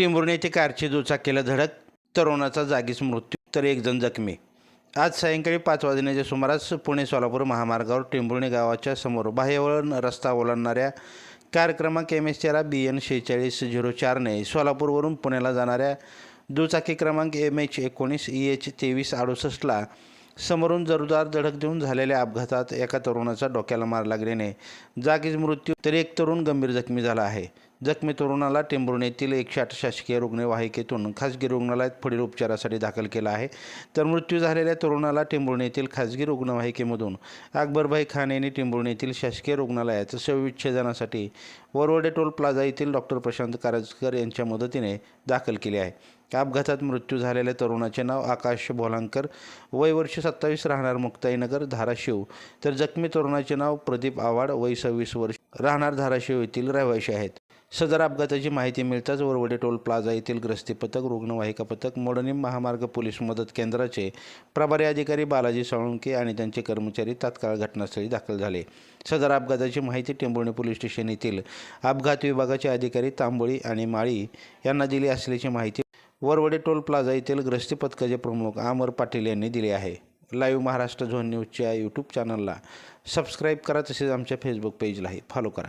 टेंभुर्णी येथे कारची दुचाकीला धडक तरुणाचा जागीच मृत्यू तर एक जण जखमी. आज सायंकाळी पाच वाजण्याच्या सुमारास पुणे सोलापूर महामार्गावर टिंबुर्णे गावाच्या समोर बाह्यवळण रस्ता ओलांडणाऱ्या कार क्रमांक एम एस तेरा बी एन शेहेचाळीस झिरो चारने सोलापूरवरून पुण्याला जाणाऱ्या दुचाकी क्रमांक एम एच एकोणीस ई एच तेवीस अडुसष्टला समोरून जोरदार धडक देऊन झालेल्या अपघातात एका तरुणाचा डोक्याला मार लागल्याने जागीच मृत्यू तर एक तरुण गंभीर जखमी झाला आहे. जखमी तरुणाला टेंभुर्णी येथील एकशे आठ शासकीय रुग्णवाहिकेतून खासगी रुग्णालयात पुढील उपचारासाठी दाखल केला आहे. तर मृत्यू झालेल्या तरुणाला टेंभुर्णी येथील खासगी रुग्णवाहिकेमधून अकबरभाई खान यांनी टेंभुर्णी येथील शासकीय रुग्णालयात शवविच्छेदनासाठी वरवडे टोल प्लाझा येथील डॉक्टर प्रशांत कारजकर यांच्या मदतीने दाखल केले आहे. अपघातात मृत्यू झालेल्या तरुणाचे नाव आकाश भोलांकर वय वर्ष सत्तावीस राहणार मुक्ताईनगर धाराशिव. तर जखमी तरुणाचे नाव प्रदीप आव्हाड वय सव्वीस वर्ष राहणार धाराशिव येथील रहिवाशी आहेत. सदर अपघाताची माहिती मिळताच वरवडे टोल प्लाझा येथील ग्रस्ती पथक रुग्णवाहिका पथक मोडणी महामार्ग पोलीस मदत केंद्राचे प्रभारी अधिकारी बालाजी साळुंके आणि त्यांचे कर्मचारी तात्काळ घटनास्थळी दाखल झाले. सदर अपघाताची माहिती टेंभुर्णी पोलीस स्टेशन येथील अपघात विभागाचे अधिकारी तांबोळी आणि माळी यांना दिली असल्याची माहिती वरवडे टोल प्लाझा येथील ग्रस्ती पथकाचे प्रमुख आमर पाटील यांनी दिली आहे. लाईव्ह महाराष्ट्र झोन न्यूजच्या यूट्यूब चॅनलला सबस्क्राईब करा तसेच आमच्या फेसबुक पेजलाही फॉलो करा.